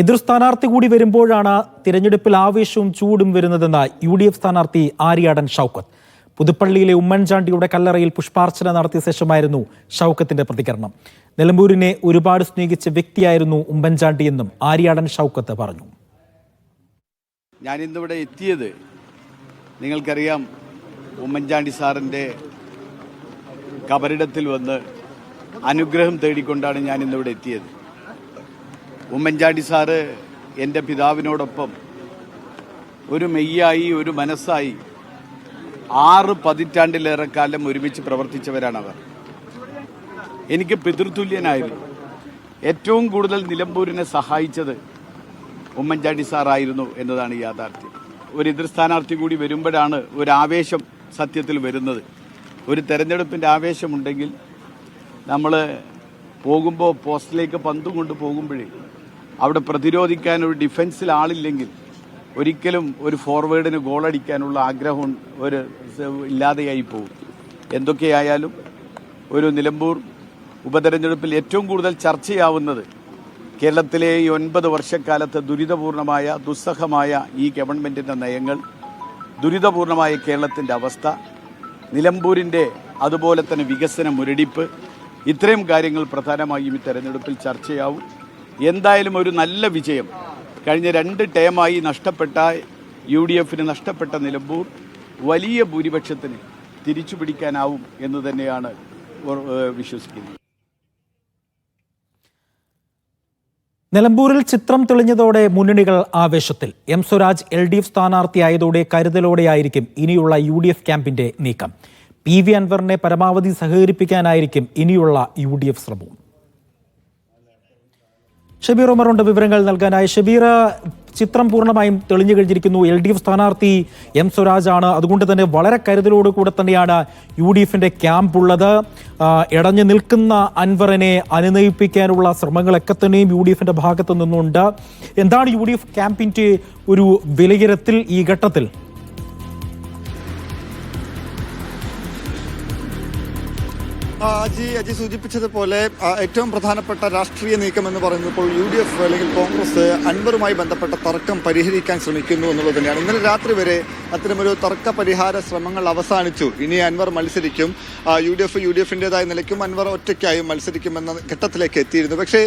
എതിർ സ്ഥാനാർത്ഥി കൂടി വരുമ്പോഴാണ് തിരഞ്ഞെടുപ്പിൽ ആവേശവും ചൂടും വരുന്നതെന്ന് യു ഡി എഫ് സ്ഥാനാർത്ഥി ആര്യാടൻ ഷൗക്കത്ത്. പുതുപ്പള്ളിയിലെ ഉമ്മൻചാണ്ടിയുടെ കല്ലറയിൽ പുഷ്പാർച്ചന നടത്തിയ ശേഷമായിരുന്നു ഷൗക്കത്തിന്റെ പ്രതികരണം. നിലമ്പൂരിനെ ഒരുപാട് സ്നേഹിച്ച വ്യക്തിയായിരുന്നു ഉമ്മൻചാണ്ടിയെന്നും ആര്യാടൻ ഷൗക്കത്ത് പറഞ്ഞു. ഞാൻ ഇന്നിവിടെ എത്തിയത് നിങ്ങൾക്കറിയാം ഉമ്മൻചാണ്ടി സാറിന്റെ കബറിടത്തിൽ വന്ന് അനുഗ്രഹം തേടിക്കൊണ്ടാണ് ഞാൻ ഇന്നിവിടെ എത്തിയത്. ഉമ്മൻചാണ്ടി സാറ് എന്റെ പിതാവിനോടൊപ്പം ഒരു മെയ്യായി ഒരു മനസ്സായി ആറ് പതിറ്റാണ്ടിലേറെ കാലം ഒരുമിച്ച് പ്രവർത്തിച്ചവരാണവർ. എനിക്ക് പിതൃതുല്യനായിരുന്നു. ഏറ്റവും കൂടുതൽ നിലമ്പൂരിനെ സഹായിച്ചത് ഉമ്മൻചാണ്ടി സാറായിരുന്നു എന്നതാണ് യാഥാർത്ഥ്യം. ഒരു എതിർ സ്ഥാനാർത്ഥി കൂടി വരുമ്പോഴാണ് ഒരു ആവേശം സത്യത്തിൽ വരുന്നത്. ഒരു തെരഞ്ഞെടുപ്പിന്റെ ആവേശമുണ്ടെങ്കിൽ നമ്മൾ പോകുമ്പോൾ പോസ്റ്റിലേക്ക് പന്തും കൊണ്ട് പോകുമ്പോഴേ അവിടെ പ്രതിരോധിക്കാൻ ഒരു ഡിഫൻസിൽ ആളില്ലെങ്കിൽ ഒരിക്കലും ഒരു ഫോർവേഡിന് ഗോളടിക്കാനുള്ള ആഗ്രഹം ഒരു ഇല്ലാതെയായി പോകും. എന്തൊക്കെയായാലും ഒരു നിലമ്പൂർ ഉപതെരഞ്ഞെടുപ്പിൽ ഏറ്റവും കൂടുതൽ ചർച്ചയാവുന്നത് കേരളത്തിലെ ഈ ഒൻപത് വർഷക്കാലത്ത് ദുരിതപൂർണമായ ദുസ്സഹമായ ഈ ഗവൺമെന്റിന്റെ നയങ്ങൾ ദുരിതപൂർണമായ കേരളത്തിന്റെ അവസ്ഥ നിലമ്പൂരിന്റെ അതുപോലെ തന്നെ വികസന മുരടിപ്പ് ഇത്രയും കാര്യങ്ങൾ പ്രധാനമായും ഈ തെരഞ്ഞെടുപ്പിൽ ചർച്ചയാവും. എന്തായാലും ഒരു നല്ല വിജയം. കഴിഞ്ഞ രണ്ട് ടേമായി നഷ്ടപ്പെട്ട യു ഡി എഫിന് നഷ്ടപ്പെട്ട നിലമ്പൂർ വലിയ ഭൂരിപക്ഷത്തിന് തിരിച്ചു പിടിക്കാനാവും എന്ന് തന്നെയാണ് വിശ്വസിക്കുന്നത്. നിലമ്പൂരിൽ ചിത്രം തെളിഞ്ഞതോടെ മുന്നണികൾ ആവേശത്തിൽ. M Swaraj L D F സ്ഥാനാർത്ഥിയായതോടെ കരുതലോടെയായിരിക്കും ഇനിയുള്ള യു ഡി എഫ് ക്യാമ്പിന്റെ നീക്കം. പി വി അൻവറിനെ പരമാവധി സഹകരിപ്പിക്കാനായിരിക്കും ഇനിയുള്ള യു ഡി എഫ് ശ്രമവും. ഷബീർ ഉമറുണ്ട് വിവരങ്ങൾ നൽകാനായി ഷബീർ ചിത്രം പൂർണമായും തെളിഞ്ഞു കഴിഞ്ഞിരിക്കുന്നു. എൽ ഡി എഫ് സ്ഥാനാർത്ഥി എം സ്വരാജ് ആണ്. അതുകൊണ്ട് തന്നെ വളരെ കരുതലോട് കൂടെ തന്നെയാണ് യു ഡി എഫിന്റെ ക്യാമ്പ് ഉള്ളത്. ഇടഞ്ഞു നിൽക്കുന്ന അൻവറിനെ അനുനയിപ്പിക്കാനുള്ള ശ്രമങ്ങളൊക്കെ തന്നെയും യു ഡി എഫിന്റെ ഭാഗത്തു നിന്നുണ്ട്. എന്താണ് യു ഡി എഫ് ക്യാമ്പിന്റെ ഒരു വിലയിരുത്തൽ ഈ ഘട്ടത്തിൽ? അജി അജി സൂചിപ്പിച്ചതുപോലെ പോലെ ഏറ്റവും പ്രധാനപ്പെട്ട രാഷ്ട്രീയ നീക്കം എന്ന് പറയുന്നത് ഇപ്പോൾ യു ഡി എഫ് അല്ലെങ്കിൽ കോൺഗ്രസ് അൻവറുമായി ബന്ധപ്പെട്ട തർക്കം പരിഹരിക്കാൻ ശ്രമിക്കുന്നു എന്നുള്ളത് തന്നെയാണ്. ഇന്നലെ രാത്രി വരെ അത്തരമൊരു തർക്ക പരിഹാര ശ്രമങ്ങൾ അവസാനിച്ചു. ഇനി അൻവർ മത്സരിക്കും. U D F U D എഫിന്റെതായ നിലയ്ക്കും അൻവർ ഒറ്റയ്ക്കായും മത്സരിക്കുമെന്ന ഘട്ടത്തിലേക്ക് എത്തിയിരുന്നു. പക്ഷേ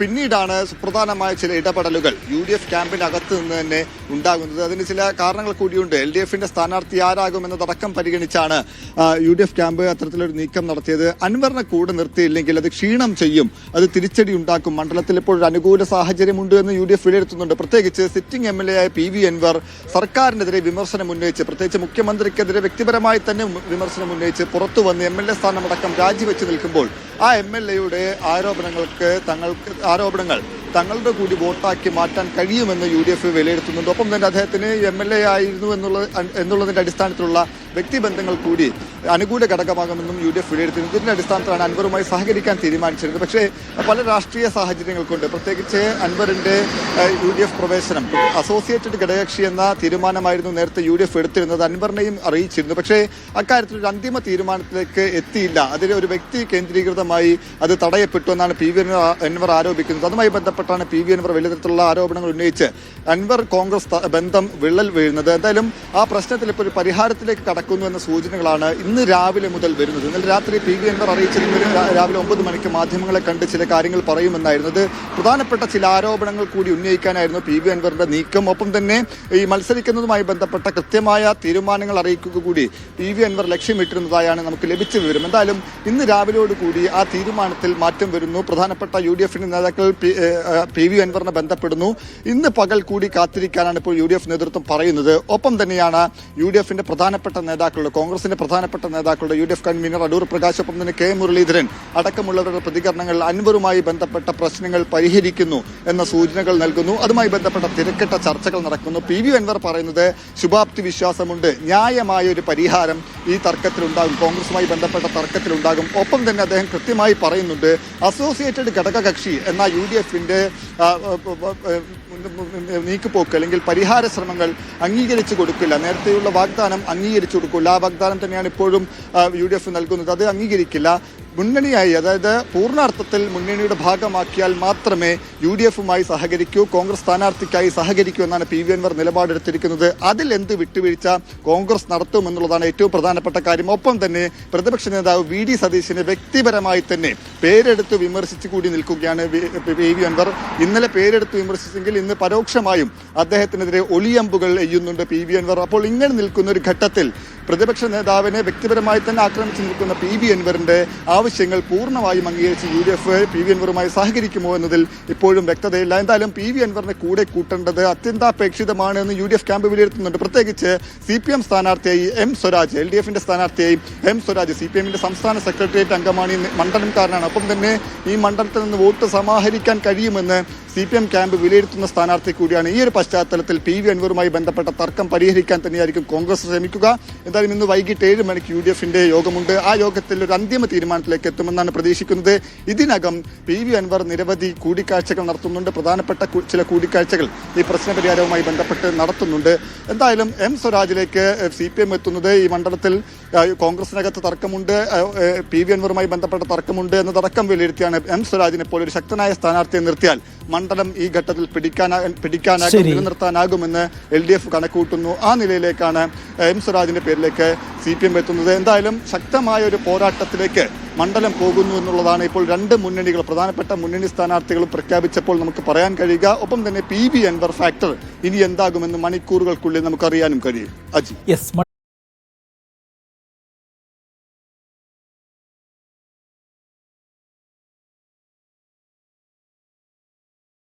പിന്നീടാണ് സുപ്രധാനമായ ചില ഇടപെടലുകൾ യു ഡി എഫ് ക്യാമ്പിനകത്ത് നിന്ന് തന്നെ ഉണ്ടാകുന്നത്. അതിന് ചില കാരണങ്ങൾ കൂടിയുണ്ട്. എൽ ഡി എഫിന്റെ സ്ഥാനാർത്ഥി ആരാകുമെന്നതടക്കം പരിഗണിച്ചാണ് യു ഡി എഫ് ക്യാമ്പ് അത്തരത്തിലൊരു നീക്കം നടത്തിയത്. അൻവറിനെ കൂടെ നിർത്തിയില്ലെങ്കിൽ അത് ക്ഷീണം ചെയ്യും. അത് തിരിച്ചടി ഉണ്ടാക്കും. മണ്ഡലത്തിൽ ഇപ്പോൾ ഒരു അനുകൂല സാഹചര്യമുണ്ട് എന്ന് യു ഡി എഫ് വിലയിരുത്തുന്നുണ്ട്. പ്രത്യേകിച്ച് സിറ്റിംഗ് എം എൽ എ ആയ പി വി അൻവർ സർക്കാരിനെതിരെ വിമർശനം ഉന്നയിച്ച് പ്രത്യേകിച്ച് മുഖ്യമന്ത്രിക്കെതിരെ വ്യക്തിപരമായി തന്നെ വിമർശനം ഉന്നയിച്ച് പുറത്തു വന്ന് എം എൽ എ സ്ഥാനമടക്കം രാജിവെച്ച് നിൽക്കുമ്പോൾ ആ എം എൽ എയുടെ ആരോപണങ്ങൾക്ക് തങ്ങൾക്ക് ആരോപണങ്ങൾ തങ്ങളുടെ കൂടി വോട്ടാക്കി മാറ്റാൻ കഴിയുമെന്ന് യു ഡി എഫ് വിലയിരുത്തുന്നുണ്ട്. ഒപ്പം തന്നെ അദ്ദേഹത്തിന് എം എൽ എ ആയിരുന്നു എന്നുള്ള എന്നുള്ളതിന്റെ അടിസ്ഥാനത്തിലുള്ള വ്യക്തിബന്ധങ്ങൾ കൂടി അനുകൂല ഘടകമാകുമെന്നും യു ഡി എഫ് വിലയിരുത്തുന്നു ഇതിന്റെ അടിസ്ഥാനത്തിലാണ് അൻവറുമായി സഹകരിക്കാൻ തീരുമാനിച്ചിരുന്നത്. പക്ഷേ പല രാഷ്ട്രീയ സാഹചര്യങ്ങൾ കൊണ്ട് പ്രത്യേകിച്ച് അൻവറിന്റെ യു ഡി എഫ് പ്രവേശനം. അസോസിയേറ്റഡ് ഘടകകക്ഷി എന്ന തീരുമാനമായിരുന്നു നേരത്തെ യു ഡി എഫ് എടുത്തിരുന്നത്. അൻവറിനെയും അറിയിച്ചിരുന്നു. പക്ഷേ അക്കാര്യത്തിൽ ഒരു അന്തിമ തീരുമാനത്തിലേക്ക് എത്തിയില്ല. അതിൽ ഒരു വ്യക്തി കേന്ദ്രീകൃതമായി അത് തടയപ്പെട്ടു എന്നാണ് പി വി അൻവർ ആരോപിക്കുന്നത്. അതുമായി ബന്ധപ്പെട്ടാണ് പി വി അൻവർ വലിയ തരത്തിലുള്ള ആരോപണങ്ങൾ ഉന്നയിച്ച് അൻവർ കോൺഗ്രസ് ബന്ധം വിള്ളൽ വീഴുന്നത്. എന്തായാലും ആ പ്രശ്നത്തിൽ ഇപ്പോൾ ഒരു പരിഹാരത്തിലേക്ക് കടക്കുന്നു എന്ന സൂചനകളാണ് ഇന്ന് രാവിലെ മുതൽ വരുന്നത്. ഇന്നലെ രാത്രി പി വി അൻവർ അറിയിച്ചിരുന്നത് രാ- രാവിലെ ഒമ്പത് മണിക്ക് മാധ്യമങ്ങളെ കണ്ട് ചില കാര്യങ്ങൾ പറയുമെന്നായിരുന്നു ഇത് പ്രധാനപ്പെട്ട ചില ആരോപണങ്ങൾ കൂടി ഉന്നയിക്കാനായിരുന്നു പി വി അൻവറിന്റെ നീക്കം. ഒപ്പം തന്നെ ഈ മത്സരിക്കുന്നതുമായി ബന്ധപ്പെട്ട കൃത്യമായ തീരുമാനങ്ങൾ അറിയിക്കുക കൂടി പി വി അൻവർ ലക്ഷ്യമിട്ടിരുന്നതായാണ് നമുക്ക് ലഭിച്ച വിവരം. എന്തായാലും ഇന്ന് രാവിലെയോടുകൂടി ആ തീരുമാനത്തിൽ മാറ്റം വരുന്നു. പ്രധാനപ്പെട്ട യു ഡി എഫിന്റെ നേതാക്കൾ പി- വി അൻവറിനെ ബന്ധപ്പെടുന്നു. ഇന്ന് പകൽ കൂടി കാത്തിരിക്കാനാണ് ഇപ്പോൾ യു ഡി എഫ് നേതൃത്വം പറയുന്നത്. ഒപ്പം തന്നെയാണ് യു ഡി എഫിന്റെ പ്രധാനപ്പെട്ട നേതാക്കളുടെ കോൺഗ്രസിന്റെ പ്രധാനപ്പെട്ട നേതാക്കളുടെ U D F convenor Adoor Prakash ഒപ്പം തന്നെ കെ മുരളീധരൻ അടക്കമുള്ളവരുടെ പ്രതികരണങ്ങൾ അൻവറുമായി ബന്ധപ്പെട്ട പ്രശ്നങ്ങൾ പരിഹരിക്കുന്നു എന്ന സൂചനകൾ നൽകുന്നു. അതുമായി ബന്ധപ്പെട്ട തിരക്കിട്ട ചർച്ചകൾ നടക്കുന്നു. പി വി അൻവർ പറയുന്നത് ശുഭാപ്തി വിശ്വാസമുണ്ട്. ന്യായമായ ഒരു പരിഹാരം ഈ തർക്കത്തിലുണ്ടാകും. കോൺഗ്രസുമായി ബന്ധപ്പെട്ട തർക്കത്തിലുണ്ടാകും. ഒപ്പം തന്നെ അദ്ദേഹം കൃത്യമായി പറയുന്നുണ്ട് അസോസിയേറ്റഡ് ഘടകകക്ഷി എന്ന യു ഡി എഫിന്റെ നീക്കുപോക്ക് അല്ലെങ്കിൽ പരിഹാര ശ്രമങ്ങൾ അംഗീകരിച്ചു കൊടുക്കില്ല. നേരത്തെയുള്ള വാഗ്ദാനം അംഗീകരിച്ചു കൊടുക്കില്ല. ആ വാഗ്ദാനം തന്നെയാണ് ഇപ്പോഴും യു ഡി എഫ് നൽകുന്നത്. അത് അംഗീകരിക്കില്ല. മുന്നണിയായി അതായത് പൂർണാർത്ഥത്തിൽ മുന്നണിയുടെ ഭാഗമാക്കിയാൽ മാത്രമേ യു ഡി എഫുമായി സഹകരിക്കൂ കോൺഗ്രസ് സ്ഥാനാർത്ഥിക്കായി സഹകരിക്കൂ എന്നാണ് പി വി അൻവർ നിലപാടെടുത്തിരിക്കുന്നത്. അതിൽ എന്ത് വിട്ടുവീഴ്ച കോൺഗ്രസ് നടത്തുമെന്നുള്ളതാണ് ഏറ്റവും പ്രധാനപ്പെട്ട കാര്യം. ഒപ്പം തന്നെ പ്രതിപക്ഷ നേതാവ് വി ഡി സതീശിനെ വ്യക്തിപരമായി തന്നെ പേരെടുത്ത് വിമർശിച്ചു കൂടി നിൽക്കുകയാണ് പി വി അൻവർ. ഇന്നലെ പേരെടുത്ത് വിമർശിച്ചെങ്കിൽ ഇന്ന് പരോക്ഷമായും അദ്ദേഹത്തിനെതിരെ ഒളിയമ്പുകൾ എയ്യുന്നുണ്ട് പി വി അൻവർ. അപ്പോൾ ഇങ്ങനെ നിൽക്കുന്ന ഒരു ഘട്ടത്തിൽ പ്രതിപക്ഷ നേതാവിനെ വ്യക്തിപരമായി തന്നെ ആക്രമിച്ചു നിൽക്കുന്ന പി വി അൻവറിന്റെ ആവശ്യങ്ങൾ പൂർണമായും അംഗീകരിച്ച് U D F P V അൻവറുമായി സഹകരിക്കുമോ എന്നതിൽ ഇപ്പോഴും വ്യക്തതയില്ല. എന്തായാലും പി വി അൻവറിനെ കൂടെ കൂട്ടേണ്ടത് അത്യന്താപേക്ഷിതമാണ് എന്ന് യു ഡി എഫ് ക്യാമ്പ് വിലയിരുത്തുന്നുണ്ട്. പ്രത്യേകിച്ച് സി പി എം സ്ഥാനാർത്ഥിയായി എം സ്വരാജ് എൽ ഡി എഫിന്റെ സ്ഥാനാർത്ഥിയായി എം സ്വരാജ് സി പി എമ്മിന്റെ സംസ്ഥാന സെക്രട്ടേറിയറ്റ് അംഗമാണ് ഈ മണ്ഡലംകാരനാണ്. ഒപ്പം തന്നെ ഈ മണ്ഡലത്തിൽ നിന്ന് വോട്ട് സമാഹരിക്കാൻ കഴിയുമെന്ന് സി പി എം ക്യാമ്പ് വിലയിരുത്തുന്ന സ്ഥാനാർത്ഥി കൂടിയാണ്. ഈ ഒരു പശ്ചാത്തലത്തിൽ പി വി അൻവറുമായി ബന്ധപ്പെട്ട തർക്കം പരിഹരിക്കാൻ തന്നെയായിരിക്കും കോൺഗ്രസ് ശ്രമിക്കുക. എന്തായാലും ഇന്ന് വൈകിട്ട് ഏഴ് മണിക്ക് യു ഡി എഫിന്റെ യോഗമുണ്ട്. ആ യോഗത്തിൽ ഒരു അന്തിമ തീരുമാനത്തിലേക്ക് എത്തുമെന്നാണ് പ്രതീക്ഷിക്കുന്നത്. ഇതിനകം പി വി അൻവർ നിരവധി കൂടിക്കാഴ്ചകൾ നടത്തുന്നുണ്ട്. പ്രധാനപ്പെട്ട ചില കൂടിക്കാഴ്ചകൾ ഈ പ്രശ്ന പരിഹാരവുമായി ബന്ധപ്പെട്ട് നടത്തുന്നുണ്ട്. എന്തായാലും എം സ്വരാജിലേക്ക് സി പി എം എത്തുന്നത് ഈ മണ്ഡലത്തിൽ കോൺഗ്രസിനകത്ത് തർക്കമുണ്ട്. പി വി അൻവറുമായി ബന്ധപ്പെട്ട തർക്കമുണ്ട് എന്നതടക്കം വിലയിരുത്തിയാണ് എം സ്വരാജിനെ പോലെ ഒരു ശക്തനായ സ്ഥാനാർത്ഥിയെ നിർത്തിയാൽ മണ്ഡലം ഈ ഘട്ടത്തിൽ പിടിക്കാനാ പിടിക്കാനാകും. നിലനിർത്താനാകുമെന്ന് എൽ ഡി എഫ് കണക്കൂട്ടുന്നു. ആ നിലയിലേക്കാണ് എം സ്വരാജിന്റെ പേരിലേക്ക് സി പി എം എത്തുന്നത്. എന്തായാലും ശക്തമായ ഒരു പോരാട്ടത്തിലേക്ക് മണ്ഡലം പോകുന്നു എന്നുള്ളതാണ് ഇപ്പോൾ രണ്ട് മുന്നണികൾ പ്രധാനപ്പെട്ട മുന്നണി സ്ഥാനാർത്ഥികൾ പ്രഖ്യാപിച്ചപ്പോൾ നമുക്ക് പറയാൻ കഴിയുക. ഒപ്പം തന്നെ പി ബി എൻവർ ഫാക്ടർ ഇനി എന്താകുമെന്ന് മണിക്കൂറുകൾക്കുള്ളിൽ നമുക്കറിയാനും കഴിയും. അജി.